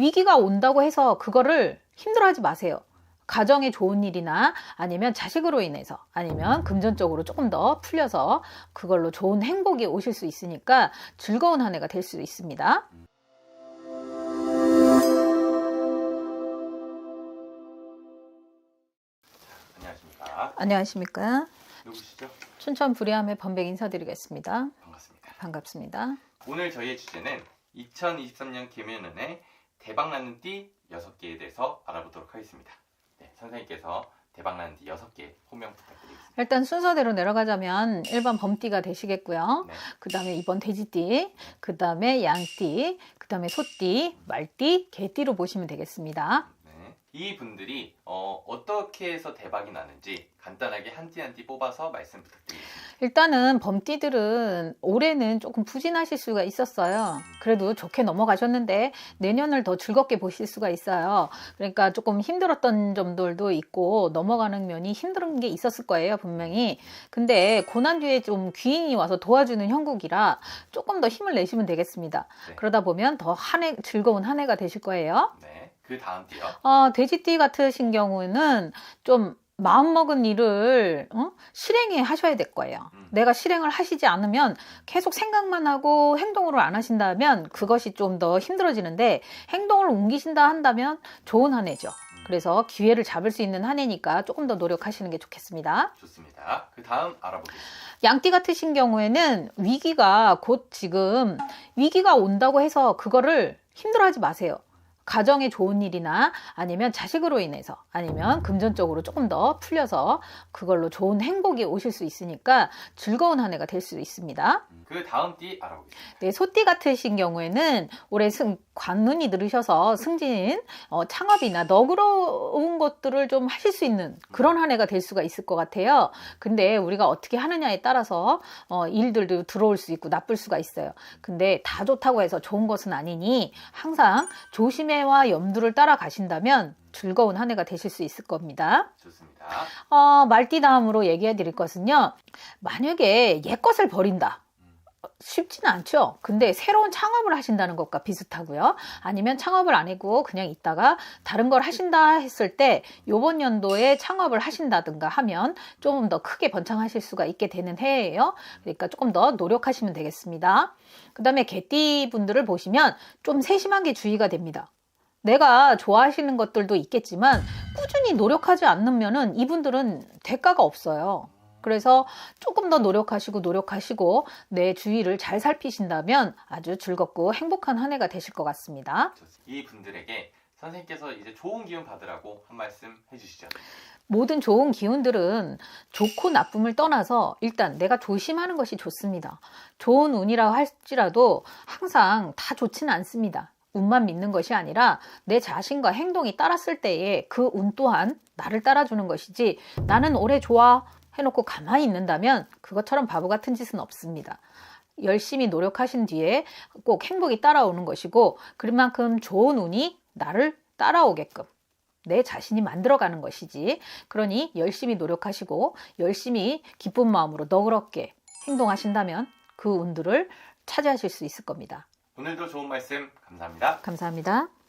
위기가 온다고 해서 그거를 힘들어하지 마세요. 가정에 좋은 일이나 아니면 자식으로 인해서 아니면 금전적으로 조금 더 풀려서 그걸로 좋은 행복이 오실 수 있으니까 즐거운 한 해가 될 수 있습니다. 안녕하십니까. 안녕하십니까. 누구시죠? 춘천 불의함의 번백 인사드리겠습니다. 반갑습니다. 반갑습니다. 오늘 저희의 주제는 2023년 개면연의 대박나는 띠 6개에 대해서 알아보도록 하겠습니다. 네, 선생님께서 대박나는 띠 6개 호명 부탁드리겠습니다. 일단 순서대로 내려가자면 1번 범띠가 되시겠고요. 네, 그 다음에 2번 돼지띠, 그 다음에 양띠, 그 다음에 소띠, 말띠, 개띠로 보시면 되겠습니다. 네. 이 분들이 어, 어떻게 해서 대박이 나는지 간단하게 한 띠 한 띠 뽑아서 말씀 부탁드리겠습니다. 일단은 범띠들은 올해는 조금 부진하실 수가 있었어요. 그래도 좋게 넘어가셨는데 내년을 더 즐겁게 보실 수가 있어요. 그러니까 조금 힘들었던 점들도 있고 넘어가는 면이 힘든 게 있었을 거예요, 분명히. 근데 고난 뒤에 좀 귀인이 와서 도와주는 형국이라 조금 더 힘을 내시면 되겠습니다. 네. 그러다 보면 더 한 해, 즐거운 한 해가 되실 거예요. 네, 그 다음 띠요. 어, 돼지띠 같으신 경우는 좀 마음먹은 일을 어? 실행해 하셔야 될 거예요. 음. 내가 실행을 하시지 않으면 계속 생각만 하고 행동을 안 하신다면 그것이 좀 더 힘들어지는데 행동을 옮기신다 한다면 좋은 한 해죠. 음, 그래서 기회를 잡을 수 있는 한 해니까 조금 더 노력하시는 게 좋겠습니다. 좋습니다. 그 다음 알아보겠습니다. 양띠 같으신 경우에는 위기가 곧 지금 위기가 온다고 해서 그거를 힘들어하지 마세요. 가정에 좋은 일이나 아니면 자식으로 인해서 아니면 금전적으로 조금 더 풀려서 그걸로 좋은 행복이 오실 수 있으니까 즐거운 한 해가 될 수 있습니다. 음, 그 다음 띠 알아보겠습니다. 네, 소띠 같으신 경우에는 올해 승, 관운이 들으셔서 승진, 어, 창업이나 너그러운 것들을 좀 하실 수 있는 그런 한 해가 될 수가 있을 것 같아요. 근데 우리가 어떻게 하느냐에 따라서 어, 일들도 들어올 수 있고 나쁠 수가 있어요. 근데 다 좋다고 해서 좋은 것은 아니니 항상 조심해 와 염두를 따라 가신다면 즐거운 한 해가 되실 수 있을 겁니다. 좋습니다. 어, 말띠 다음으로 얘기해 드릴 것은요. 만약에 옛 것을 버린다. 쉽지는 않죠. 근데 새로운 창업을 하신다는 것과 비슷하고요. 아니면 창업을 안 하고 그냥 있다가 다른 걸 하신다 했을 때 요번 연도에 창업을 하신다든가 하면 조금 더 크게 번창하실 수가 있게 되는 해예요. 그러니까 조금 더 노력하시면 되겠습니다. 그 다음에 개띠 분들을 보시면 좀 세심한 게 주의가 됩니다. 내가 좋아하시는 것들도 있겠지만 꾸준히 노력하지 않으면은 이분들은 대가가 없어요. 그래서 조금 더 노력하시고 노력하시고 내 주위를 잘 살피신다면 아주 즐겁고 행복한 한 해가 되실 것 같습니다. 이 분들에게 선생님께서 이제 좋은 기운 받으라고 한 말씀 해주시죠. 모든 좋은 기운들은 좋고 나쁨을 떠나서 일단 내가 조심하는 것이 좋습니다. 좋은 운이라고 할지라도 항상 다 좋지는 않습니다. 운만 믿는 것이 아니라 내 자신과 행동이 따랐을 때에 그 운 또한 나를 따라주는 것이지 나는 올해 좋아 해놓고 가만히 있는다면 그것처럼 바보 같은 짓은 없습니다. 열심히 노력하신 뒤에 꼭 행복이 따라오는 것이고 그만큼 좋은 운이 나를 따라오게끔 내 자신이 만들어가는 것이지. 그러니 열심히 노력하시고 열심히 기쁜 마음으로 너그럽게 행동하신다면 그 운들을 차지하실 수 있을 겁니다. 오늘도 좋은 말씀 감사합니다. 감사합니다.